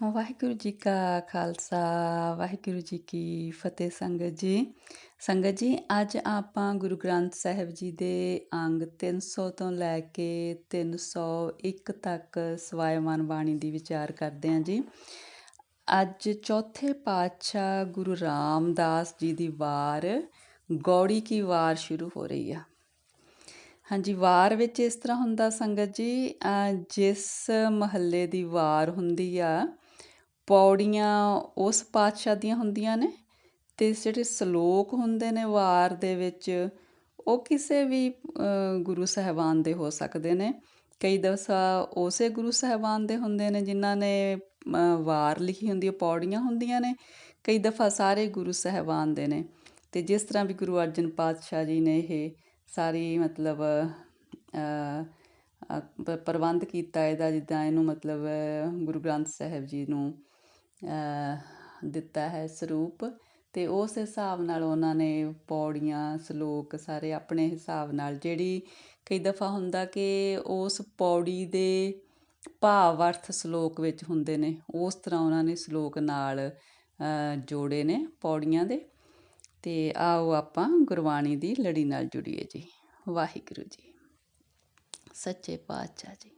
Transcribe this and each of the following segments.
ਵਾਹਿਗੁਰੂ ਜੀ ਕਾ ਖਾਲਸਾ ਵਾਹਿਗੁਰੂ ਜੀ ਕੀ ਫਤਿਹ ਸੰਗਤ ਜੀ ਸੰਗਤ ਜੀ ਅੱਜ ਆਪਾਂ ਗੁਰੂ ਗ੍ਰੰਥ ਸਾਹਿਬ ਜੀ ਦੇ ਅੰਗ 300 ਤੋਂ ਲੈ ਕੇ 301 ਤੱਕ ਸਵਾਇਮਾਨ ਬਾਣੀ ਦੀ ਵਿਚਾਰ ਕਰਦੇ ਹਾਂ ਜੀ ਅੱਜ ਚੌਥੇ ਪਾਤਸ਼ਾਹ ਗੁਰੂ ਰਾਮਦਾਸ ਜੀ ਦੀ ਵਾਰ ਗੌੜੀ ਕੀ ਵਾਰ ਸ਼ੁਰੂ ਹੋ ਰਹੀ ਆ ਹਾਂਜੀ ਵਾਰ ਵਿੱਚ ਇਸ ਤਰ੍ਹਾਂ ਹੁੰਦਾ ਸੰਗਤ ਜੀ ਜਿਸ ਮਹੱਲੇ ਦੀ ਵਾਰ ਹੁੰਦੀ ਆ ਪੌੜੀਆਂ, ਉਸ ਪਾਤਸ਼ਾਹ ਦੀਆਂ ਹੁੰਦੀਆਂ ਨੇ ਅਤੇ ਜਿਹੜੇ ਸ਼ਲੋਕ ਹੁੰਦੇ ਨੇ ਵਾਰ ਦੇ ਵਿੱਚ, ਉਹ ਕਿਸੇ ਵੀ ਗੁਰੂ ਸਾਹਿਬਾਨ ਦੇ ਹੋ ਸਕਦੇ ਨੇ। ਕਈ ਦਫਾ ਉਸੇ ਗੁਰੂ ਸਾਹਿਬਾਨ ਦੇ ਹੁੰਦੇ ਨੇ ਜਿਨ੍ਹਾਂ ਨੇ ਵਾਰ ਲਿਖੀ ਹੁੰਦੀ ਹੈ, ਪੌੜੀਆਂ ਹੁੰਦੀਆਂ ਨੇ। ਕਈ ਦਫਾ ਸਾਰੇ ਗੁਰੂ ਸਾਹਿਬਾਨ ਦੇ ਨੇ। ਤੇ ਜਿਸ ਤਰ੍ਹਾਂ ਵੀ ਗੁਰੂ ਅਰਜਨ ਪਾਤਸ਼ਾਹ ਜੀ ਨੇ ਇਹ ਸਾਰੀ ਮਤਲਬ ਪ੍ਰਬੰਧ ਕੀਤਾ ਇਹਦਾ, ਜਿੱਦਾਂ ਇਹਨੂੰ ਮਤਲਬ, ਗੁਰੂ ਗ੍ਰੰਥ ਸਾਹਿਬ ਜੀ ਨੂੰ ਦਿੱਤਾ ਹੈ ਸਰੂਪ। ਅਤੇ ਉਸ ਹਿਸਾਬ ਨਾਲ ਉਹਨਾਂ ਨੇ ਪੌੜੀਆਂ, ਸ਼ਲੋਕ ਸਾਰੇ ਆਪਣੇ ਹਿਸਾਬ ਨਾਲ ਜਿਹੜੀ ਕਈ ਦਫਾ ਹੁੰਦਾ ਕਿ ਉਸ ਪੌੜੀ ਦੇ ਭਾਵ ਅਰਥ ਸ਼ਲੋਕ ਵਿੱਚ ਹੁੰਦੇ ਨੇ, ਉਸ ਤਰ੍ਹਾਂ ਉਹਨਾਂ ਨੇ ਸ਼ਲੋਕ ਨਾਲ ਜੋੜੇ ਨੇ ਪੌੜੀਆਂ ਦੇ। ਤੇ ਆਓ ਆਪਾਂ ਗੁਰਬਾਣੀ ਦੀ ਲੜੀ ਨਾਲ ਜੁੜੀਏ ਜੀ। ਵਾਹਿਗੁਰੂ ਜੀ। ਸੱਚੇ ਪਾਤਸ਼ਾਹ ਜੀ।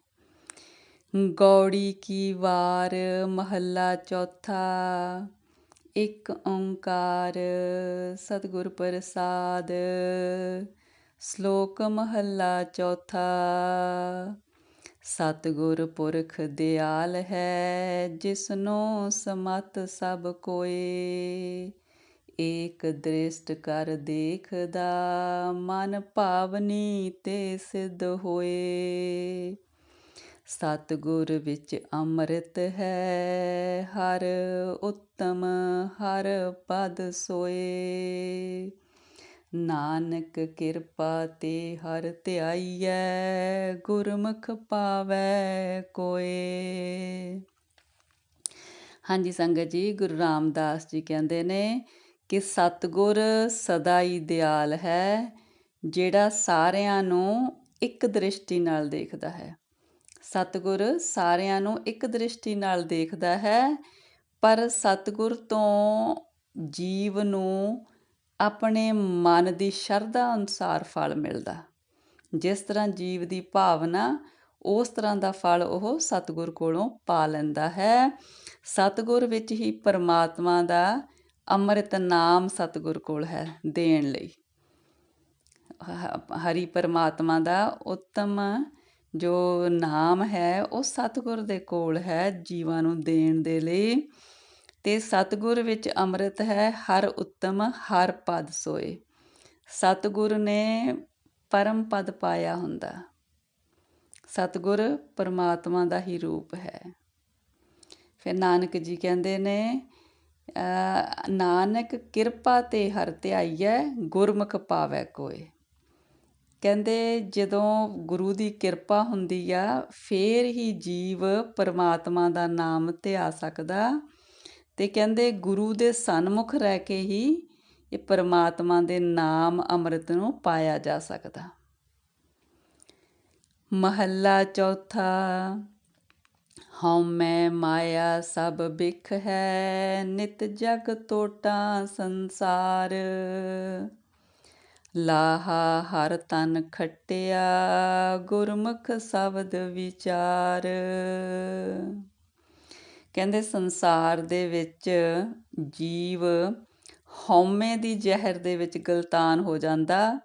ਗੌੜੀ ਕੀ ਵਾਰ, ਮਹੱਲਾ ਚੌਥਾ। ਇੱਕ ਓੰਕਾਰ, ਸਤਿਗੁਰ ਪ੍ਰਸਾਦ। ਸ਼ਲੋਕ ਮਹੱਲਾ ਚੌਥਾ। ਸਤਿਗੁਰ ਪੁਰਖ ਦਿਆਲ ਹੈ, ਜਿਸਨੋ ਸਮਤ ਸਭ ਕੋਏ। ਏਕ ਦ੍ਰਿਸ਼ਟ ਕਰ ਦੇਖਦਾ, ਮਨ ਭਾਵਨੀ ਤੇ ਸਿੱਧ ਹੋਏ। ਸਤਗੁਰ ਵਿੱਚ ਅੰਮ੍ਰਿਤ ਹੈ। ਹਰ ਉੱਤਮ, ਹਰ ਪਦ ਸੋਏ। ਨਾਨਕ ਕਿਰਪਾ ਤੇ ਹਰ ਧਿਆਈਐ, ਗੁਰਮੁਖ ਪਾਵੈ ਕੋਏ। ਹਾਂਜੀ ਸੰਗਤ ਜੀ, ਗੁਰੂ ਰਾਮਦਾਸ ਜੀ ਕਹਿੰਦੇ ਨੇ ਕਿ ਸਤਗੁਰ ਸਦਾ ਹੀ ਦਿਆਲ ਹੈ, ਜਿਹੜਾ ਸਾਰਿਆਂ ਨੂੰ ਇੱਕ ਦ੍ਰਿਸ਼ਟੀ ਨਾਲ ਦੇਖਦਾ ਹੈ। ਸਤਿਗੁਰ ਸਾਰਿਆਂ ਨੂੰ ਇੱਕ ਦ੍ਰਿਸ਼ਟੀ ਨਾਲ ਦੇਖਦਾ ਹੈ, ਪਰ ਸਤਿਗੁਰ ਤੋਂ ਜੀਵ ਨੂੰ ਆਪਣੇ ਮਨ ਦੀ ਸ਼ਰਧਾ ਅਨੁਸਾਰ ਫਲ ਮਿਲਦਾ। ਜਿਸ ਤਰ੍ਹਾਂ ਜੀਵ ਦੀ ਭਾਵਨਾ, ਉਸ ਤਰ੍ਹਾਂ ਦਾ ਫਲ ਉਹ ਸਤਿਗੁਰ ਕੋਲੋਂ ਪਾ ਲੈਂਦਾ ਹੈ। ਸਤਿਗੁਰ ਵਿੱਚ ਹੀ ਪਰਮਾਤਮਾ ਦਾ ਅੰਮ੍ਰਿਤ ਨਾਮ ਸਤਿਗੁਰ ਕੋਲ ਹੈ ਦੇਣ ਲਈ। ਹਰੀ ਪਰਮਾਤਮਾ ਦਾ ਉੱਤਮ ਜੋ ਨਾਮ ਹੈ, ਉਹ ਸਤਿਗੁਰ ਦੇ ਕੋਲ ਹੈ ਜੀਵਾਂ ਨੂੰ ਦੇਣ ਦੇ ਲਈ। ਤੇ ਸਤਿਗੁਰ ਵਿੱਚ ਅੰਮ੍ਰਿਤ ਹੈ, ਹਰ ਉੱਤਮ, ਹਰ ਪਦ ਸੋਏ। ਸਤਿਗੁਰ ਨੇ ਪਰਮ ਪਦ ਪਾਇਆ ਹੁੰਦਾ। ਸਤਿਗੁਰ ਪਰਮਾਤਮਾ ਦਾ ਹੀ ਰੂਪ ਹੈ। ਫਿਰ ਨਾਨਕ ਜੀ ਕਹਿੰਦੇ ਨੇ ਨਾਨਕ ਕਿਰਪਾ ਤੇ ਹਰ ਧਿਆਈਐ ਗੁਰਮੁਖ ਪਾਵੈ ਕੋਏ। ਕਹਿੰਦੇ ਜਦੋਂ ਗੁਰੂ ਦੀ ਕਿਰਪਾ ਹੁੰਦੀ ਆ, ਫਿਰ ਹੀ ਜੀਵ ਪਰਮਾਤਮਾ ਦਾ ਨਾਮ 'ਤੇ ਆ ਸਕਦਾ। ਤੇ ਕਹਿੰਦੇ ਗੁਰੂ ਦੇ ਸਨਮੁਖ ਰਹਿ ਕੇ ਹੀ ਇਹ ਪਰਮਾਤਮਾ ਦੇ ਨਾਮ ਅੰਮ੍ਰਿਤ ਨੂੰ ਪਾਇਆ ਜਾ ਸਕਦਾ। ਮਹੱਲਾ ਚੌਥਾ, ਹਉ ਮੈਂ ਮਾਇਆ ਸਭ ਬਿਖ ਹੈ, ਨਿਤ ਜਗ ਟੋਟਾ ਸੰਸਾਰ। ਲਾਹਾ ਹਰ ਤਨ ਖਟਿਆ, ਗੁਰਮੁਖ ਸ਼ਬਦ ਵਿਚਾਰ। ਕਹਿੰਦੇ ਸੰਸਾਰ ਦੇ ਵਿੱਚ ਜੀਵ ਹਉਮੈ ਦੀ ਜ਼ਹਿਰ ਦੇ ਵਿੱਚ ਗਲਤਾਨ ਹੋ ਜਾਂਦਾ।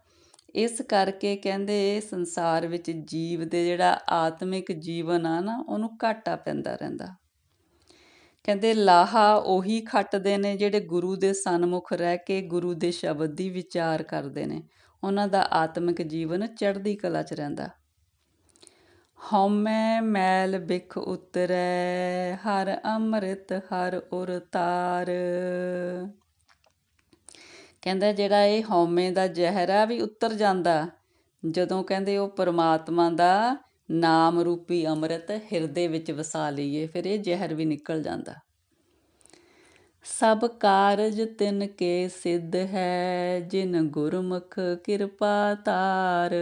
ਇਸ ਕਰਕੇ ਕਹਿੰਦੇ ਸੰਸਾਰ ਵਿੱਚ ਜੀਵ ਦੇ ਜਿਹੜਾ ਆਤਮਿਕ ਜੀਵਨ ਆ ਨਾ, ਉਹਨੂੰ ਘਾਟਾ ਪੈਂਦਾ ਰਹਿੰਦਾ। ਕਹਿੰਦੇ ਲਾਹਾ ਉਹੀ ਖੱਟਦੇ ਨੇ ਜਿਹੜੇ ਗੁਰੂ ਦੇ ਸਨਮੁਖ ਰਹਿ ਕੇ ਗੁਰੂ ਦੇ ਸ਼ਬਦ ਦੀ ਵਿਚਾਰ ਕਰਦੇ ਨੇ। ਉਹਨਾਂ ਦਾ ਆਤਮਿਕ ਜੀਵਨ ਚੜ੍ਹਦੀ ਕਲਾ 'ਚ ਰਹਿੰਦਾ। ਹਉਮੈ ਮੈਲ ਬਿਖ ਉਤਰੈ, ਹਰ ਅੰਮ੍ਰਿਤ ਹਰ ਉਰ ਤਾਰ। ਕਹਿੰਦਾ ਜਿਹੜਾ ਇਹ ਹਉਮੈ ਦਾ ਜ਼ਹਿਰ ਆ ਵੀ ਉਤਰ ਜਾਂਦਾ, ਜਦੋਂ ਕਹਿੰਦੇ ਉਹ ਪਰਮਾਤਮਾ ਦਾ ਨਾਮ ਰੂਪੀ ਅੰਮ੍ਰਿਤ ਹਿਰਦੇ ਵਿੱਚ ਵਸਾ ਲਈਏ, ਫਿਰ ਇਹ ਜ਼ਹਿਰ ਵੀ ਨਿਕਲ ਜਾਂਦਾ। ਸਭ ਕਾਰਜ ਤਿਨ ਕੇ ਸਿੱਧ ਹੈ, ਜਿਨ ਗੁਰਮੁਖ ਕਿਰਪਾ ਤਾਰ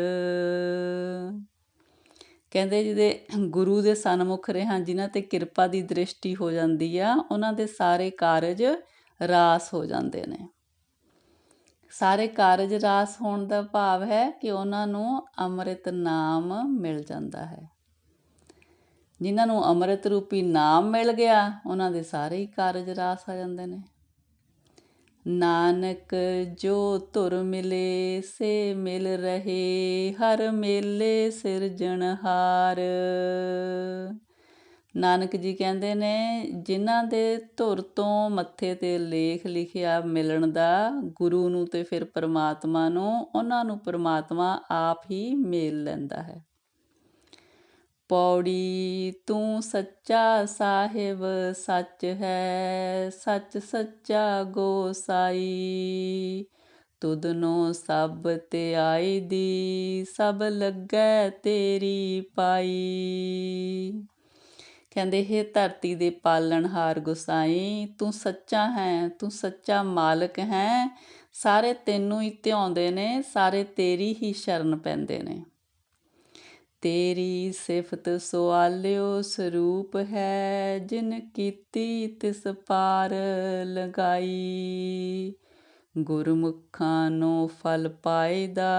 ਕਹਿੰਦੇ ਜਿਹਦੇ ਗੁਰੂ ਦੇ ਸਨਮੁਖ ਰਹਾਂ, ਜਿਨ੍ਹਾਂ ਤੇ ਕਿਰਪਾ ਦੀ ਦ੍ਰਿਸ਼ਟੀ ਹੋ ਜਾਂਦੀ ਆ, ਉਹਨਾਂ ਦੇ ਸਾਰੇ ਕਾਰਜ ਰਾਸ ਹੋ ਜਾਂਦੇ ਨੇ। ਸਾਰੇ ਕਾਰਜ ਰਾਸ ਹੋਣ ਦਾ ਭਾਵ ਹੈ ਕਿ ਉਹਨਾਂ ਨੂੰ ਅੰਮ੍ਰਿਤ ਨਾਮ ਮਿਲ ਜਾਂਦਾ ਹੈ। ਜਿਨ੍ਹਾਂ ਨੂੰ ਅੰਮ੍ਰਿਤ ਰੂਪੀ ਨਾਮ ਮਿਲ ਗਿਆ, ਉਹਨਾਂ ਦੇ ਸਾਰੇ ਹੀ ਕਾਰਜ ਰਾਸ ਆ ਜਾਂਦੇ ਨੇ। ਨਾਨਕ ਜੋ ਤੁਰ ਮਿਲੇ, ਸੇ ਮਿਲ ਰਹੇ, ਹਰ ਮੇਲੇ ਸਿਰਜਣਹਾਰ। ਨਾਨਕ ਜੀ ਕਹਿੰਦੇ ਨੇ, ਜਿਨ੍ਹਾਂ ਦੇ ਧੁਰ ਤੋਂ ਮੱਥੇ ਤੇ ਲੇਖ ਲਿਖਿਆ ਮਿਲਣ ਦਾ, ਗੁਰੂ ਨੂੰ ਤੇ ਫਿਰ ਪਰਮਾਤਮਾ ਨੂੰ, ਉਹਨਾਂ ਨੂੰ ਪਰਮਾਤਮਾ ਆਪ ਹੀ ਮੇਲ ਲੈਂਦਾ ਹੈ। ਪੌੜੀ, ਤੂੰ ਸੱਚਾ ਸਾਹਿਬ, ਸੱਚ ਹੈ, ਸੱਚ ਸੱਚਾ ਗੋਸਾਈ। ਤੁਧਨੋ ਸਭ ਤੇ ਆਈ ਦੀ, ਸਭ ਲੱਗੈ ਤੇਰੀ ਪਾਈ। ਕਹਿੰਦੇ, ਹੈ ਧਰਤੀ ਦੇ ਪਾਲਣਹਾਰ ਗੁਸਾਈ, ਤੂੰ ਸੱਚਾ ਹੈ, ਤੂੰ ਸੱਚਾ ਮਾਲਕ ਹੈ। ਸਾਰੇ ਤੈਨੂੰ ਹੀ ਧਿਆਉਂਦੇ ਨੇ, ਸਾਰੇ ਤੇਰੀ ਹੀ ਸ਼ਰਨ ਪੈਂਦੇ ਨੇ। ਤੇਰੀ ਸਿਫਤ ਸੁਆਲਿਓ ਸਰੂਪ ਹੈ, ਜਿਨ ਕੀਤੀ ਤਿਸ ਪਾਰ ਲਗਾਈ। ਗੁਰਮੁਖਾਂ ਨੂੰ ਫਲ ਪਾਇਦਾ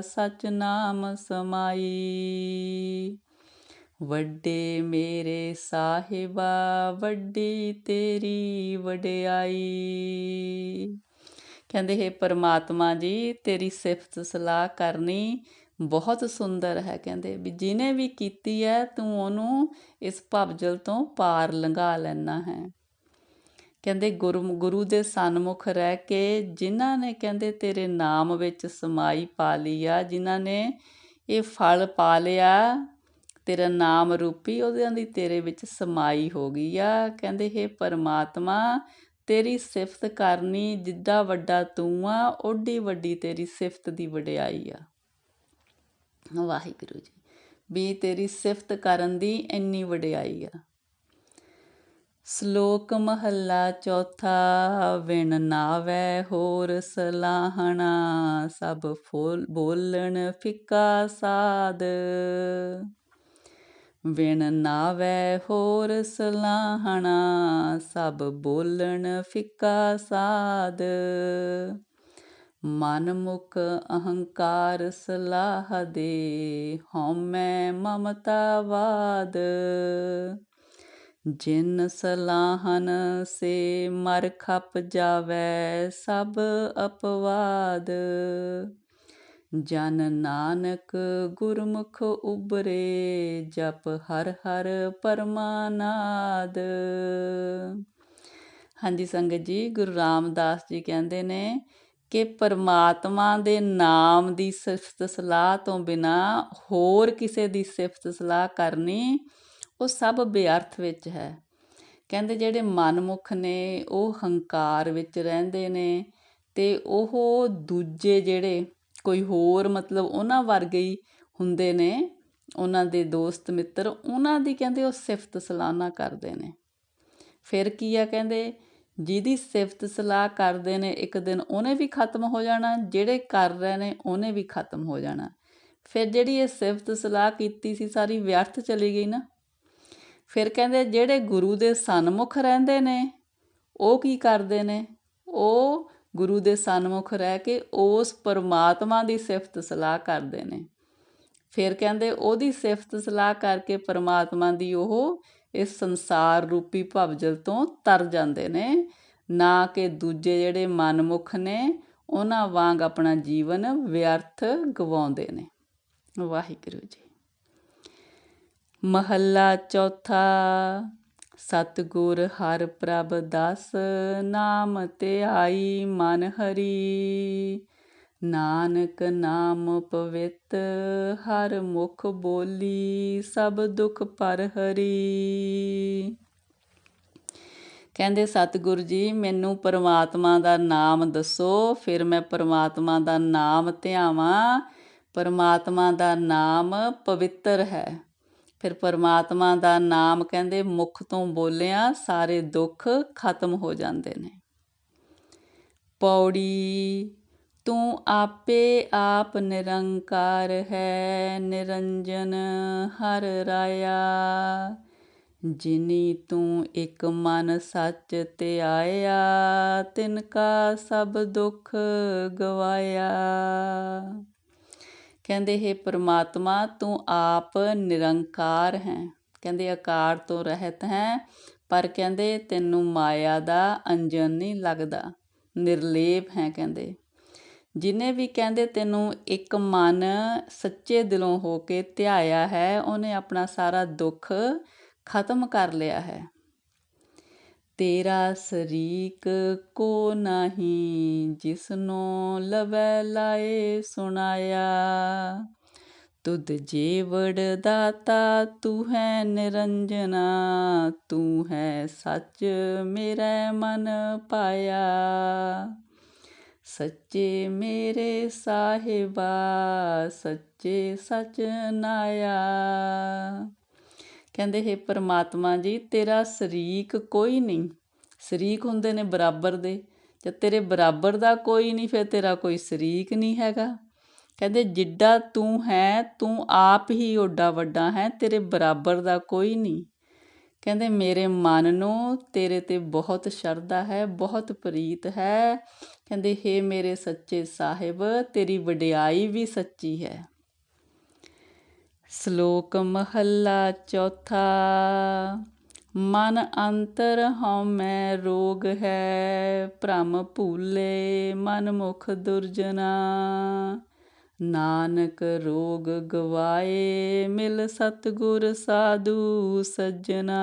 ਸਚ ਨਾਮ ਸਮਾਈ। ਵੱਡੇ ਮੇਰੇ ਸਾਹਿਬਾ, ਵੱਡੀ ਤੇਰੀ ਵਡਿਆਈ। ਕਹਿੰਦੇ, ਹੈ ਪਰਮਾਤਮਾ ਜੀ, ਤੇਰੀ ਸਿਫਤ ਸਲਾਹ ਕਰਨੀ ਬਹੁਤ ਸੁੰਦਰ ਹੈ, ਕਹਿੰਦੇ। ਵੀ ਜਿਹਨੇ ਵੀ ਕੀਤੀ ਹੈ, ਤੂੰ ਉਹਨੂੰ ਇਸ ਭਵਜਲ ਤੋਂ ਪਾਰ ਲੰਘਾ ਲੈਣਾ ਹੈ। ਕਹਿੰਦੇ, ਗੁਰੂ ਗੁਰੂ ਦੇ ਸਨਮੁਖ ਰਹਿ ਕੇ ਜਿਨ੍ਹਾਂ ਨੇ, ਕਹਿੰਦੇ, ਤੇਰੇ ਨਾਮ ਵਿੱਚ ਸਮਾਈ ਪਾ ਲਈ ਆ, ਜਿਨ੍ਹਾਂ ਨੇ ਇਹ ਫਲ ਪਾ ਲਿਆ ਤੇਰਾ ਨਾਮ ਰੂਪੀ ਉਹਦਿਆਂ ਦੀ ਤੇਰੇ ਵਿੱਚ ਸਮਾਈ ਹੋ ਗਈ ਆ। ਕਹਿੰਦੇ, ਹੈ ਪਰਮਾਤਮਾ, ਤੇਰੀ ਸਿਫਤ ਕਰਨੀ ਜਿੱਡਾ ਵੱਡਾ ਤੂੰ ਆ, ਓਡੀ ਵੱਡੀ ਤੇਰੀ ਸਿਫਤ ਦੀ ਵਡਿਆਈ ਆ। ਵਾਹਿਗੁਰੂ ਜੀ, ਵੀ ਤੇਰੀ ਸਿਫਤ ਕਰਨ ਦੀ ਇੰਨੀ ਵਡਿਆਈ ਆ। ਸ਼ਲੋਕ ਮਹੱਲਾ ਚੌਥਾ, ਵਿਣ ਨਾਵੇ ਹੋਰ ਸਲਾਹਣਾ, ਸਭ ਫੋਲ ਬੋਲਣ ਫਿੱਕਾ ਸਾਦ ਵਿਣ ਨਾਵੇ ਹੋਰ ਸਲਾਹਣਾ, ਸਭ ਬੋਲਣ ਫਿੱਕਾ ਸਾਦ ਮਨ ਮੁਖ ਅਹੰਕਾਰ ਸਲਾਹ ਦੇ, ਹਉਮੈ ਮਮਤਾਵਾਦ ਜਿਨ ਸਲਾਹਨ ਸੇ ਮਰ ਖਪ ਜਾਵੇ, ਸਭ ਅਪਵਾਦ। ਜਨ ਨਾਨਕ ਗੁਰਮੁਖ ਉਬਰੇ ਜਪ ਹਰ ਹਰ ਪਰਮਾਨਾਦ। ਹਾਂਜੀ ਸੰਗਤ ਜੀ, ਗੁਰੂ ਰਾਮਦਾਸ ਜੀ ਕਹਿੰਦੇ ਨੇ ਕਿ ਪਰਮਾਤਮਾ ਦੇ ਨਾਮ ਦੀ ਸਿਫਤ ਸਲਾਹ ਤੋਂ ਬਿਨਾ ਹੋਰ ਕਿਸੇ ਦੀ ਸਿਫਤ ਸਲਾਹ ਕਰਨੀ ਉਹ ਸਭ ਬੇਅਰਥ ਵਿੱਚ ਹੈ। ਕਹਿੰਦੇ ਜਿਹੜੇ ਮਨਮੁਖ ਨੇ, ਉਹ ਹੰਕਾਰ ਵਿੱਚ ਰਹਿੰਦੇ ਨੇ ਤੇ ਉਹ ਦੂਜੇ ਜਿਹੜੇ ਕੋਈ ਹੋਰ ਮਤਲਬ ਉਹਨਾਂ ਵਰਗੇ ਹੀ ਹੁੰਦੇ ਨੇ, ਉਹਨਾਂ ਦੇ ਦੋਸਤ ਮਿੱਤਰ, ਉਹਨਾਂ ਦੀ ਕਹਿੰਦੇ ਉਹ ਸਿਫਤ ਸਲਾਹਨਾ ਕਰਦੇ ਨੇ। ਫਿਰ ਕੀ ਆ ਕਹਿੰਦੇ, ਜਿਹਦੀ ਸਿਫਤ ਸਲਾਹ ਕਰਦੇ ਨੇ, ਇੱਕ ਦਿਨ ਉਹਨੇ ਵੀ ਖਤਮ ਹੋ ਜਾਣਾ, ਜਿਹੜੇ ਕਰ ਰਹੇ ਨੇ ਉਹਨੇ ਵੀ ਖਤਮ ਹੋ ਜਾਣਾ। ਫਿਰ ਜਿਹੜੀ ਇਹ ਸਿਫਤ ਸਲਾਹ ਕੀਤੀ ਸੀ, ਸਾਰੀ ਵਿਅਰਥ ਚਲੀ ਗਈ ਨਾ। ਫਿਰ ਕਹਿੰਦੇ ਜਿਹੜੇ ਗੁਰੂ ਦੇ ਸਨਮੁਖ ਰਹਿੰਦੇ ਨੇ, ਉਹ ਕੀ ਕਰਦੇ ਨੇ? ਉਹ ਗੁਰੂ ਦੇ ਸਨਮੁਖ ਰਹਿ ਕੇ ਉਸ ਪਰਮਾਤਮਾ ਦੀ ਸਿਫਤ ਸਲਾਹ ਕਰਦੇ ਨੇ। ਫਿਰ ਕਹਿੰਦੇ, ਉਹਦੀ ਸਿਫਤ ਸਲਾਹ ਕਰਕੇ ਪਰਮਾਤਮਾ ਦੀ ਉਹ ਇਸ ਸੰਸਾਰ ਰੂਪੀ ਭਵਜਲ ਤੋਂ ਤਰ ਜਾਂਦੇ ਨੇ। ਨਾ ਕਿ ਦੂਜੇ ਜਿਹੜੇ ਮਨਮੁਖ ਨੇ, ਉਹਨਾਂ ਵਾਂਗ ਆਪਣਾ ਜੀਵਨ ਵਿਅਰਥ ਗਵਾਉਂਦੇ ਨੇ। ਵਾਹਿਗੁਰੂ ਜੀ। ਮਹੱਲਾ ਚੌਥਾ। ਸਤਿਗੁਰ ਹਰ ਪ੍ਰਭ ਦਸ ਨਾਮ ਤੇ ਮਨ ਹਰੀ। ਨਾਨਕ ਨਾਮ ਪਵਿੱਤ ਹਰ ਮੁਖ ਬੋਲੀ ਸਭ ਦੁਖ ਪਰ ਹਰੀ। ਕਹਿੰਦੇ ਸਤਿਗੁਰੂ ਜੀ, ਮੈਨੂੰ ਪਰਮਾਤਮਾ ਦਾ ਨਾਮ ਦੱਸੋ, ਫਿਰ ਮੈਂ ਪਰਮਾਤਮਾ ਦਾ ਨਾਮ ਧਿਆਵਾਂ। ਪਰਮਾਤਮਾ ਦਾ ਨਾਮ ਪਵਿੱਤਰ ਹੈ। ਫਿਰ ਪਰਮਾਤਮਾ ਦਾ ਨਾਮ ਕਹਿੰਦੇ ਮੁਖ ਤੋਂ ਬੋਲਿਆ, ਸਾਰੇ ਦੁੱਖ ਖਤਮ ਹੋ ਜਾਂਦੇ ਨੇ। ਪੌੜੀ, ਤੂੰ ਆਪੇ ਆਪ ਨਿਰੰਕਾਰ ਹੈ, ਨਿਰੰਜਨ ਹਰ ਰਾਇਆ। ਜਿਨੀ ਤੂੰ ਇੱਕ ਮਨ ਸੱਚ ਤੇ ਆਇਆ, ਤਿਨ ਕਾ ਸਭ ਦੁੱਖ ਗਵਾਇਆ। ਕਹਿੰਦੇ, ਹੈ ਪ੍ਰਮਾਤਮਾ, ਤੂੰ ਆਪ ਨਿਰੰਕਾਰ ਹੈ। ਕਹਿੰਦੇ, ਆਕਾਰ ਤੋਂ ਰਹਿਤ ਹੈ, ਪਰ ਕਹਿੰਦੇ, ਤੈਨੂੰ ਮਾਇਆ ਦਾ ਅੰਜਨ ਨਹੀਂ ਲੱਗਦਾ। ਨਿਰਲੇਪ ਹੈ ਕਹਿੰਦੇ। ਜਿਨੇ ਵੀ ਕਹਿੰਦੇ, ਤੈਨੂੰ ਇੱਕ ਮਨ ਸੱਚੇ ਦਿਲੋਂ ਹੋ ਕੇ ਧਿਆਇਆ ਹੈ, ਉਹਨੇ ਆਪਣਾ ਸਾਰਾ ਦੁੱਖ ਖਤਮ ਕਰ ਲਿਆ ਹੈ। ਤੇਰਾ ਸਰੀਕ ਕੋ ਨਹੀਂ, ਜਿਸਨੋ ਲਵੈ ਲਾਏ ਸੁਣਾਇਆ। ਤੁਧ ਜੀਵੜ ਦਾਤਾ, ਤੂੰ ਹੈ ਨਿਰੰਜਨਾ, ਤੂੰ ਹੈ ਸੱਚ ਮੇਰੇ ਮਨ ਪਾਇਆ। ਸੱਚੇ ਮੇਰੇ ਸਾਹਿਬਾ, ਸੱਚੇ ਸਚ ਨਾਇਆ। ਕਹਿੰਦੇ, ਹੈ ਪਰਮਾਤਮਾ ਜੀ, ਤੇਰਾ ਸ਼ਰੀਕ ਕੋਈ ਨਹੀਂ। ਸ਼ਰੀਕ ਹੁੰਦੇ ਨੇ ਬਰਾਬਰ ਦੇ। ਜੇ ਤੇਰੇ ਬਰਾਬਰ ਦਾ ਕੋਈ ਨਹੀਂ, ਫਿਰ ਤੇਰਾ ਕੋਈ ਸ਼ਰੀਕ ਨਹੀਂ ਹੈਗਾ। ਕਹਿੰਦੇ, ਜਿੱਡਾ ਤੂੰ ਹੈ, ਤੂੰ ਆਪ ਹੀ ਓਡਾ ਵੱਡਾ ਹੈ, ਤੇਰੇ ਬਰਾਬਰ ਦਾ ਕੋਈ ਨਹੀਂ। ਕਹਿੰਦੇ, ਮੇਰੇ ਮਨ ਨੂੰ ਤੇਰੇ ਤੇ ਬਹੁਤ ਸ਼ਰਧਾ ਹੈ, ਬਹੁਤ ਪ੍ਰੀਤ ਹੈ। ਕਹਿੰਦੇ हे ਮੇਰੇ ਸੱਚੇ ਸਾਹਿਬ, ਤੇਰੀ ਵਡਿਆਈ ਵੀ ਸੱਚੀ ਹੈ। ਸ਼ਲੋਕ ਮਹੱਲਾ ਚੌਥਾ, ਮਨ ਅੰਤਰ ਹਉਮੈ ਰੋਗ ਹੈ, ਭ੍ਰਮ ਭੂਲੇ ਮਨ ਮੁਖ ਦੁਰਜਨਾ। ਨਾਨਕ ਰੋਗ ਗਵਾਏ ਮਿਲ ਸਤਗੁਰ ਸਾਧੂ ਸੱਜਣਾ।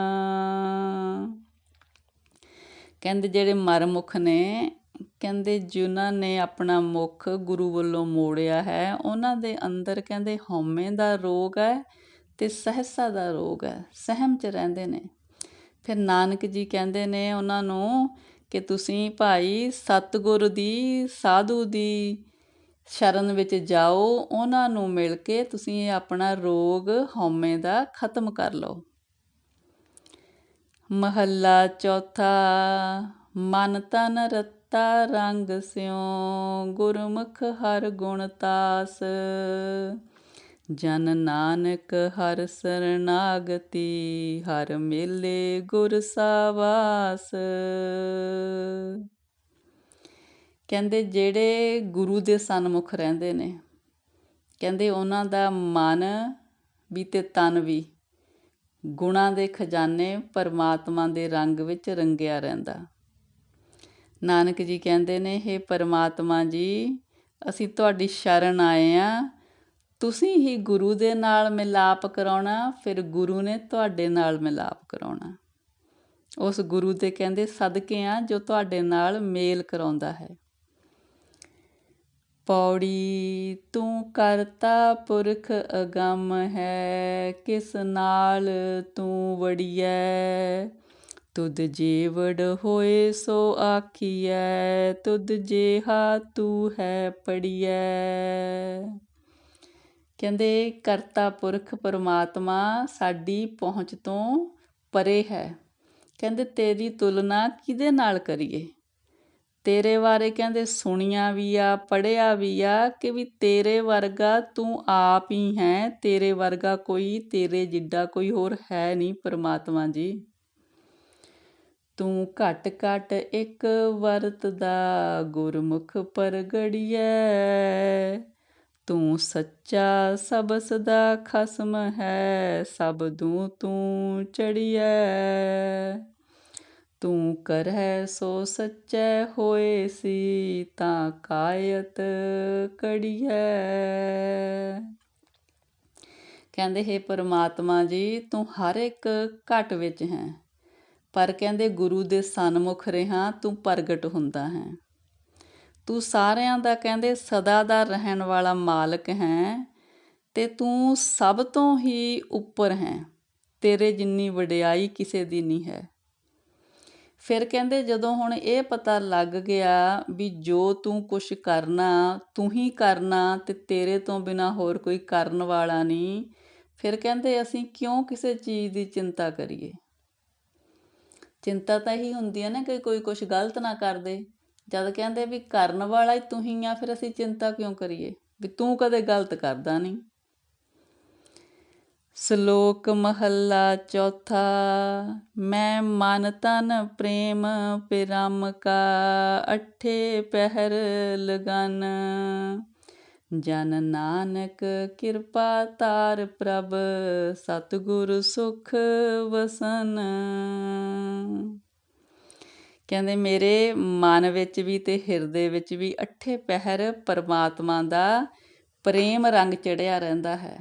ਕਹਿੰਦੇ ਜਿਹੜੇ ਮਰਮੁਖ ਨੇ ਕਹਿੰਦੇ ਜਿਨ੍ਹਾਂ ਨੇ ਆਪਣਾ ਮੁੱਖ ਗੁਰੂ ਵੱਲੋਂ ਮੋੜਿਆ ਹੈ, ਉਹਨਾਂ ਦੇ ਅੰਦਰ ਕਹਿੰਦੇ ਹਉਮੈ ਦਾ ਰੋਗ ਹੈ ਤੇ ਸਹਸਾ ਦਾ ਰੋਗ ਹੈ, ਸਹਿਮ 'ਚ ਰਹਿੰਦੇ ਨੇ। ਫਿਰ ਨਾਨਕ ਜੀ ਕਹਿੰਦੇ ਨੇ ਉਹਨਾਂ ਨੂੰ ਕਿ ਤੁਸੀਂ ਭਾਈ ਸਤਗੁਰ ਦੀ, ਸਾਧੂ ਦੀ ਸ਼ਰਨ ਵਿੱਚ ਜਾਓ, ਉਹਨਾਂ ਨੂੰ ਮਿਲ ਕੇ ਤੁਸੀਂ ਇਹ ਆਪਣਾ ਰੋਗ ਹਉਮੈ ਦਾ ਖਤਮ ਕਰ ਲਓ। ਮਹੱਲਾ ਚੌਥਾ, ਮਨ ਤਨ ਰਤਾ ਰੰਗ ਸਿਉ, ਗੁਰਮੁਖ ਹਰ ਗੁਣ ਤਾਸ। ਜਨ ਨਾਨਕ ਹਰ ਸਰਨਾਗਤੀ, ਹਰ ਮੇਲੇ ਗੁਰ ਸਾਵਾਸ। ਕਹਿੰਦੇ ਜਿਹੜੇ ਗੁਰੂ ਦੇ ਸਨਮੁਖ ਰਹਿੰਦੇ ਨੇ, ਕਹਿੰਦੇ ਉਹਨਾਂ ਦਾ ਮਨ ਵੀ ਤੇ ਤਨ ਵੀ ਗੁਣਾ ਦੇ ਖਜ਼ਾਨੇ ਪਰਮਾਤਮਾ ਦੇ ਰੰਗ ਵਿੱਚ ਰੰਗਿਆ ਰਹਿੰਦਾ। ਨਾਨਕ ਜੀ ਕਹਿੰਦੇ ਨੇ हे ਪਰਮਾਤਮਾ ਜੀ, ਅਸੀਂ ਤੁਹਾਡੀ ਸ਼ਰਨ ਆਏ ਆ। ਤੁਸੀਂ ਹੀ ਗੁਰੂ ਦੇ ਨਾਲ ਮਿਲਾਪ ਕਰਾਉਣਾ, ਫਿਰ ਗੁਰੂ ਨੇ ਤੁਹਾਡੇ ਨਾਲ ਮਿਲਾਪ ਕਰਾਉਣਾ। ਉਸ ਗੁਰੂ ਦੇ ਕਹਿੰਦੇ ਸਦਕੇ ਆ, ਜੋ ਤੁਹਾਡੇ ਨਾਲ ਮੇਲ ਕਰਾਉਂਦਾ ਹੈ। ਪੌੜੀ ਤੂੰ ਕਰਤਾ ਪੁਰਖ ਅਗੰਮ ਹੈ, ਕਿਸ ਨਾਲ ਤੂੰ ਵੜੀਐ? ਤੁਧ ਜੀਵੜ ਹੋਏ ਸੋ ਆਖੀਐ, ਤੁਧ ਜੇਹਾ ਤੂੰ ਹੈ ਪੜੀਐ। ਕਹਿੰਦੇ, ਕਰਤਾ ਪੁਰਖ ਪਰਮਾਤਮਾ ਸਾਡੀ ਪਹੁੰਚ ਤੋਂ ਪਰੇ ਹੈ। ਕਹਿੰਦੇ, ਤੇਰੀ ਤੁਲਨਾ ਕਿਹਦੇ ਨਾਲ ਕਰੀਏ? ਤੇਰੇ ਬਾਰੇ ਕਹਿੰਦੇ, ਸੁਣਿਆ ਵੀ ਆ ਪੜਿਆ ਵੀ ਆ ਕਿ ਵੀ ਤੇਰੇ ਵਰਗਾ ਤੂੰ ਆਪ ਹੀ ਹੈ, ਤੇਰੇ ਵਰਗਾ ਕੋਈ, ਤੇਰੇ ਜਿੱਡਾ ਕੋਈ ਹੋਰ ਹੈ ਨਹੀਂ ਪਰਮਾਤਮਾ ਜੀ। ਤੂੰ ਘਟ ਘਟ ਇੱਕ ਵਰਤ ਦਾ ਗੁਰਮੁਖ ਪਰਗੜੀਐ। ਤੂੰ ਸੱਚਾ ਸਬਸ ਦਾ ਖਸਮ ਹੈ, ਸਭ ਦੂ ਤੂੰ ਚੜੀਐ। ਤੂੰ ਕਰਹਿ ਸੋ ਸੱਚੈ ਹੋਏ ਸੀ, ਤਾਂ ਕਾਇਤ ਕੜੀਐ। ਕਹਿੰਦੇ, ਹੈ ਪਰਮਾਤਮਾ ਜੀ, ਤੂੰ ਹਰ ਇੱਕ ਘਟ ਵਿੱਚ ਹੈ। ਪਰ ਕਹਿੰਦੇ ਗੁਰੂ ਦੇ ਸਨਮੁਖ ਰਹਾ, ਤੂੰ ਪ੍ਰਗਟ ਹੁੰਦਾ ਹੈ। ਤੂੰ ਸਾਰਿਆਂ ਦਾ ਕਹਿੰਦੇ ਸਦਾ ਦਾ ਰਹਿਣ ਵਾਲਾ ਮਾਲਕ ਹੈ ਤੇ ਤੂੰ ਸਭ ਤੋਂ ਹੀ ਉੱਪਰ ਹੈ। ਤੇਰੇ ਜਿੰਨੀ ਵਡਿਆਈ ਕਿਸੇ ਦੀ ਨਹੀਂ ਹੈ। ਫਿਰ ਕਹਿੰਦੇ ਜਦੋਂ ਹੁਣ ਇਹ ਪਤਾ ਲੱਗ ਗਿਆ ਵੀ ਜੋ ਤੂੰ ਕੁਛ ਕਰਨਾ, ਤੂੰ ਹੀ ਕਰਨਾ ਤੇ ਤੇਰੇ ਤੋਂ ਬਿਨਾ ਹੋਰ ਕੋਈ ਕਰਨ ਵਾਲਾ ਨਹੀਂ, ਫਿਰ ਕਹਿੰਦੇ ਅਸੀਂ ਕਿਉਂ ਕਿਸੇ ਚੀਜ਼ ਦੀ ਚਿੰਤਾ ਕਰੀਏ? ਚਿੰਤਾ ਤਾਂ ਇਹੀ ਹੁੰਦੀ ਹੈ ਨਾ ਕਿ ਕੋਈ ਕੁਝ ਗਲਤ ਨਾ ਕਰ ਦੇ। ਜਦ ਕਹਿੰਦੇ ਵੀ ਕਰਨ ਵਾਲਾ ਹੀ ਤੂੰ ਹੀ ਆ, ਫਿਰ ਅਸੀਂ ਚਿੰਤਾ ਕਿਉਂ ਕਰੀਏ? ਵੀ ਤੂੰ ਕਦੇ ਗਲਤ ਕਰਦਾ ਨਹੀਂ। ਸ਼ਲੋਕ ਮਹੱਲਾ ਚੌਥਾ, ਮੈਂ ਮਨ ਤਨ ਪ੍ਰੇਮ ਪਿਰਮ ਕਾ, ਅਠੇ ਪਹਿਰ ਲਗਨ। ਜਨ ਨਾਨਕ ਕਿਰਪਾ ਤਾਰ ਪ੍ਰਭ, ਸਤਿਗੁਰ ਸੁਖ ਵਸਨ। ਕਹਿੰਦੇ, ਮੇਰੇ ਮਨ ਵਿੱਚ ਵੀ ਤੇ ਹਿਰਦੇ ਵਿੱਚ ਵੀ ਅਠੇ ਪਹਿਰ ਪਰਮਾਤਮਾ ਦਾ ਪ੍ਰੇਮ ਰੰਗ ਚੜਿਆ ਰਹਿੰਦਾ ਹੈ।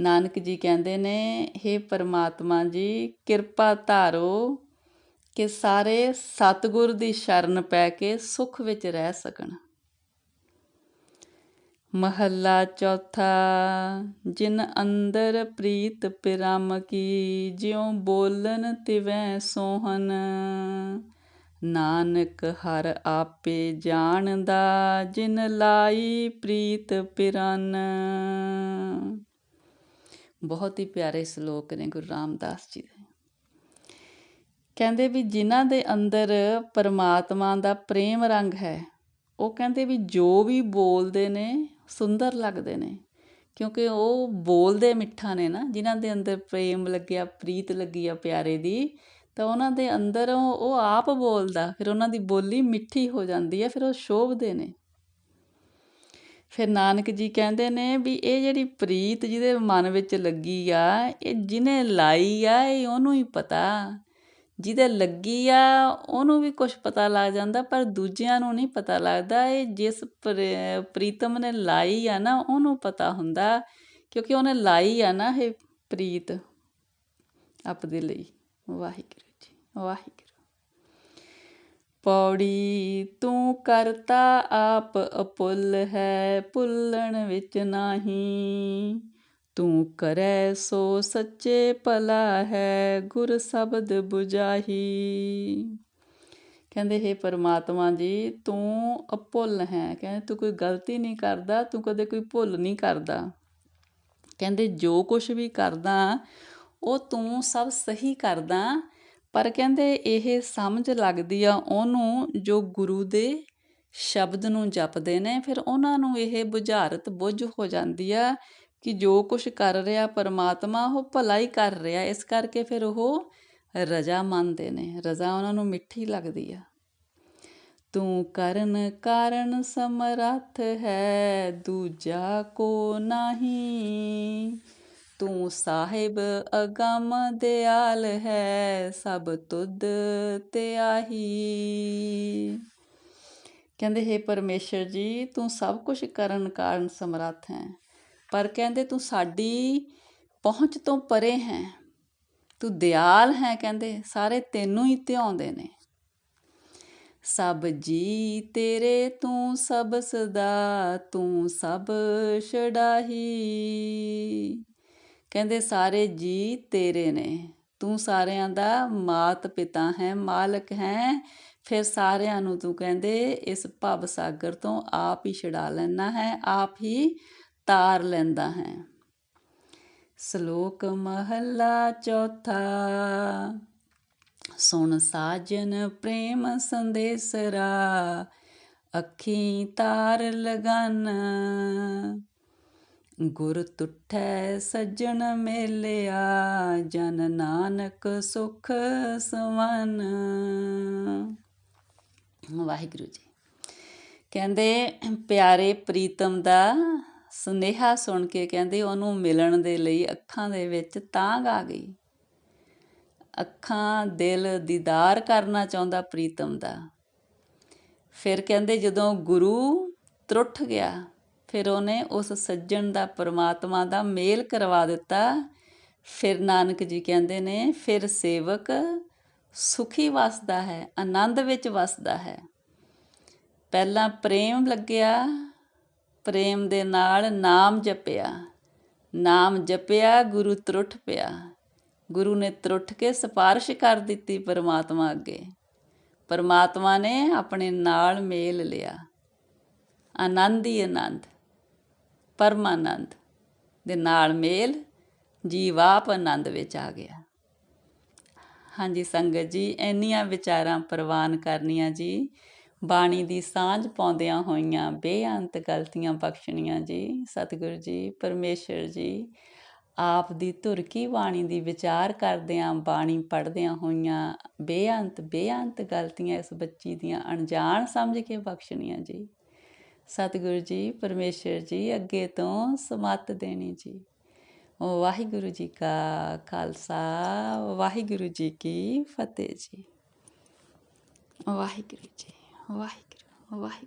ਨਾਨਕ ਜੀ ਕਹਿੰਦੇ ਨੇ हे ਪਰਮਾਤਮਾ ਜੀ, ਕਿਰਪਾ ਧਾਰੋ ਕਿ ਸਾਰੇ ਸਤਿਗੁਰ ਦੀ ਸ਼ਰਨ ਪੈ ਕੇ ਸੁਖ ਵਿੱਚ ਰਹਿ ਸਕਣ। ਮਹੱਲਾ ਚੌਥਾ, ਜਿਨ ਅੰਦਰ ਪ੍ਰੀਤ ਪਿਰਮ ਕੀ ਜਿਉ ਬੋਲਨ ਤਿਵੈ ਸੋਹਨ। ਨਾਨਕ ਹਰ ਆਪੇ ਜਾਣਦਾ, ਜਿਨ ਲਾਈ ਪ੍ਰੀਤ ਪਿਰਨ। ਬਹੁਤ ਹੀ ਪਿਆਰੇ ਸ਼ਲੋਕ ਨੇ ਗੁਰੂ ਰਾਮਦਾਸ ਜੀ ਦੇ। ਕਹਿੰਦੇ ਵੀ ਜਿਨ੍ਹਾਂ ਦੇ ਅੰਦਰ ਪਰਮਾਤਮਾ ਦਾ ਪ੍ਰੇਮ ਰੰਗ ਹੈ, ਉਹ ਕਹਿੰਦੇ ਵੀ ਜੋ ਵੀ ਬੋਲਦੇ ਨੇ ਸੁੰਦਰ ਲੱਗਦੇ ਨੇ। ਕਿਉਂਕਿ ਉਹ ਬੋਲਦੇ ਮਿੱਠਾ ਨੇ ਨਾ, ਜਿਨ੍ਹਾਂ ਦੇ ਅੰਦਰ ਪ੍ਰੇਮ ਲੱਗਿਆ, ਪ੍ਰੀਤ ਲੱਗੀ ਆ ਪਿਆਰੇ ਦੀ, ਤਾਂ ਉਹਨਾਂ ਦੇ ਅੰਦਰ ਉਹ ਆਪ ਬੋਲਦਾ, ਫਿਰ ਉਹਨਾਂ ਦੀ ਬੋਲੀ ਮਿੱਠੀ ਹੋ ਜਾਂਦੀ ਹੈ ਫਿਰ ਉਹ ਸ਼ੋਭਦੇ ਨੇ। ਫਿਰ ਨਾਨਕ ਜੀ ਕਹਿੰਦੇ ਨੇ ਵੀ ਇਹ ਜਿਹੜੀ ਪ੍ਰੀਤ ਜਿਹਦੇ ਮਨ ਵਿੱਚ ਲੱਗੀ ਆ, ਇਹ ਜਿਹਨੇ ਲਾਈ ਆ, ਇਹ ਉਹਨੂੰ ਹੀ ਪਤਾ। ਜਿਹਦੇ ਲੱਗੀ ਆ, ਉਹਨੂੰ ਵੀ ਕੁਝ ਪਤਾ ਲੱਗ ਜਾਂਦਾ, ਪਰ ਦੂਜਿਆਂ ਨੂੰ ਨਹੀਂ ਪਤਾ ਲੱਗਦਾ। ਇਹ ਜਿਸ ਪ੍ਰੀਤਮ ਨੇ ਲਾਈ ਆ ਨਾ, ਉਹਨੂੰ ਪਤਾ ਹੁੰਦਾ, ਕਿਉਂਕਿ ਉਹਨੇ ਲਾਈ ਆ ਨਾ ਇਹ ਪ੍ਰੀਤ ਆਪਦੇ ਲਈ। ਵਾਹਿਗੁਰੂ ਜੀ, ਵਾਹਿਗੁਰੂ। ਪੌੜੀ ਤੂੰ ਕਰਤਾ ਆਪ ਅਪੁੱਲ ਹੈ, ਭੁੱਲਣ ਵਿੱਚ ਨਹੀਂ। ਤੂੰ ਕਰੈ ਸੋ ਸੱਚੇ ਭਲਾ ਹੈ, ਗੁਰ ਸ਼ਬਦ 부ਜਾਹੀ ਕਹਿੰਦੇ, ਹੈ ਪਰਮਾਤਮਾ ਜੀ, ਤੂੰ ਅਪੁੱਲ ਹੈ। ਕਹਿੰਦੇ, ਤੂੰ ਕੋਈ ਗਲਤੀ ਨਹੀਂ ਕਰਦਾ, ਤੂੰ ਕਦੇ ਕੋਈ ਭੁੱਲ ਨਹੀਂ ਕਰਦਾ। ਕਹਿੰਦੇ, ਜੋ ਕੁਝ ਵੀ ਕਰਦਾ, ਉਹ ਤੂੰ ਸਭ ਸਹੀ ਕਰਦਾ। ਪਰ ਕਹਿੰਦੇ, ਇਹ ਸਮਝ ਲੱਗਦੀ ਆ, ਉਹਨੂੰ ਜੋ ਗੁਰੂ ਦੇ ਸ਼ਬਦ ਨੂੰ ਜਪਦੇ ਨੇ, ਫਿਰ ਉਹਨਾਂ ਨੂੰ ਇਹ ਬੁਝਾਰਤ ਬੁੱਝ ਹੋ ਜਾਂਦੀ ਆ ਕਿ ਜੋ ਕੁਝ ਕਰ ਰਿਹਾ, ਪਰਮਾਤਮਾ ਉਹ ਭਲਾ ਹੀ ਕਰ ਰਿਹਾ, ਇਸ ਕਰਕੇ ਫਿਰ ਉਹ ਰਜ਼ਾ ਮੰਨਦੇ ਨੇ। ਰਜ਼ਾ ਉਹਨਾਂ ਨੂੰ ਮਿੱਠੀ ਲੱਗਦੀ ਆ। ਤੂੰ ਕਰਨ ਕਾਰਨ ਸਮਰੱਥ ਹੈ, ਦੂਜਾ ਕੋ ਨਹੀਂ। ਤੂੰ ਸਾਹਿਬ ਅਗਮ ਦਿਆਲ ਹੈ, ਸਭ ਤੁਧ ਤੇ ਆਹੀ। ਕਹਿੰਦੇ, ਹੈ ਪਰਮੇਸ਼ਰ ਜੀ, ਤੂੰ ਸਭ ਕੁਝ ਕਰਨ ਕਾਰਨ ਸਮਰੱਥ ਹੈ। ਪਰ ਕਹਿੰਦੇ ਤੂੰ ਸਾਡੀ ਪਹੁੰਚ ਤੋਂ ਪਰੇ ਹੈ। ਤੂੰ ਦਿਆਲ ਹੈ ਕਹਿੰਦੇ, ਸਾਰੇ ਤੈਨੂੰ ਹੀ ਧਿਆਉਂਦੇ ਨੇ। ਸਭ ਜੀ ਤੇਰੇ ਤੂੰ ਸਭ ਸਦਾ, ਤੂੰ ਸਭ ਛਡਾਹੀ। ਕਹਿੰਦੇ, ਸਾਰੇ ਜੀ ਤੇਰੇ ਨੇ। ਤੂੰ ਸਾਰਿਆਂ ਦਾ ਮਾਤ ਪਿਤਾ ਹੈ, ਮਾਲਕ ਹੈ। ਫਿਰ ਸਾਰਿਆਂ ਨੂੰ ਤੂੰ ਕਹਿੰਦੇ, ਇਸ ਭਵ ਸਾਗਰ ਤੋਂ ਆਪ ਹੀ ਛਡਾ ਲੈਣਾ ਹੈ, ਆਪ ਹੀ ਤਾਰ ਲੈਂਦਾ ਹੈ। ਸ਼ਲੋਕ ਮਹੱਲਾ ਚੌਥਾ। ਸੁਣ ਸਾਜਨ ਪ੍ਰੇਮ ਸੰਦੇਸਰਾ, ਅੱਖੀ ਤਾਰ ਲਗਨ। ਗੁਰ ਤੁਠੈ ਸੱਜਣ ਮੇਲਿਆ, ਜਨ ਨਾਨਕ ਸੁਖ ਸਵਨ। ਵਾਹਿਗੁਰੂ ਜੀ। ਕਹਿੰਦੇ, ਪਿਆਰੇ ਪ੍ਰੀਤਮ ਦਾ ਸੁਨੇਹਾ ਸੁਣ ਕੇ ਕਹਿੰਦੇ ਉਹਨੂੰ ਮਿਲਣ ਦੇ ਲਈ ਅੱਖਾਂ ਦੇ ਵਿੱਚ ਤਾਂਗ ਆ ਗਈ। ਅੱਖਾਂ ਦਿਲ ਦੀਦਾਰ ਕਰਨਾ ਚਾਹੁੰਦਾ ਪ੍ਰੀਤਮ ਦਾ। ਫਿਰ ਕਹਿੰਦੇ ਜਦੋਂ ਗੁਰੂ ਤਰੁੱਠ ਗਿਆ, ਫਿਰ ਉਹਨੇ ਉਸ ਸੱਜਣ ਦਾ ਪਰਮਾਤਮਾ ਦਾ ਮੇਲ ਕਰਵਾ ਦਿੱਤਾ। ਫਿਰ ਨਾਨਕ ਜੀ ਕਹਿੰਦੇ ਨੇ, ਫਿਰ ਸੇਵਕ ਸੁਖੀ ਵਸਦਾ ਹੈ, ਆਨੰਦ ਵਿੱਚ ਵਸਦਾ ਹੈ। ਪਹਿਲਾਂ ਪ੍ਰੇਮ ਲੱਗਿਆ ਪ੍ਰੇਮ ਦੇ ਨਾਲ ਨਾਮ ਜਪਿਆ। ਨਾਮ ਜਪਿਆ, ਗੁਰੂ ਤਰੁੱਠ ਪਿਆ। ਗੁਰੂ ਨੇ ਤਰੁੱਠ ਕੇ ਸਪਾਰਸ਼ ਕਰ ਦਿੱਤੀ ਪਰਮਾਤਮਾ ਅੱਗੇ। ਪਰਮਾਤਮਾ ਨੇ ਆਪਣੇ ਨਾਲ ਮੇਲ ਲਿਆ। ਆਨੰਦ ਹੀ ਆਨੰਦ, ਪਰਮਾਨੰਦ ਦੇ ਨਾਲ ਮੇਲ, ਜੀਵ ਆਪ ਆਨੰਦ ਵਿੱਚ ਆ ਗਿਆ। ਹਾਂਜੀ ਸੰਗਤ ਜੀ, ਇੰਨੀਆਂ ਵਿਚਾਰਾਂ ਪ੍ਰਵਾਨ ਕਰਨੀਆਂ ਜੀ। ਬਾਣੀ ਦੀ ਸਾਂਝ ਪਾਉਂਦਿਆਂ ਹੋਈਆਂ ਬੇਅੰਤ ਗਲਤੀਆਂ ਬਖਸ਼ਣੀਆਂ ਜੀ। ਸਤਿਗੁਰੂ ਜੀ, ਪਰਮੇਸ਼ਰ ਜੀ, ਆਪ ਦੀ ਧੁਰ ਕੀ ਬਾਣੀ ਦੀ ਵਿਚਾਰ ਕਰਦਿਆਂ, ਬਾਣੀ ਪੜ੍ਹਦਿਆਂ ਹੋਈਆਂ ਬੇਅੰਤ ਬੇਅੰਤ ਗਲਤੀਆਂ ਇਸ ਬੱਚੀ ਦੀਆਂ ਅਣਜਾਣ ਸਮਝ ਕੇ ਬਖਸ਼ਣੀਆਂ ਜੀ। ਸਤਿਗੁਰੂ ਜੀ, ਪਰਮੇਸ਼ਰ ਜੀ, ਅੱਗੇ ਤੋਂ ਸਮਤ ਦੇਣੀ ਜੀ। ਵਾਹਿਗੁਰੂ ਜੀ ਕਾ ਖਾਲਸਾ, ਵਾਹਿਗੁਰੂ ਜੀ ਕੀ ਫਤਿਹ ਜੀ। ਵਾਹਿਗੁਰੂ ਜੀ ਵਾਹਿਗੁਰੂ ਵਾਹਿਗੁਰੂ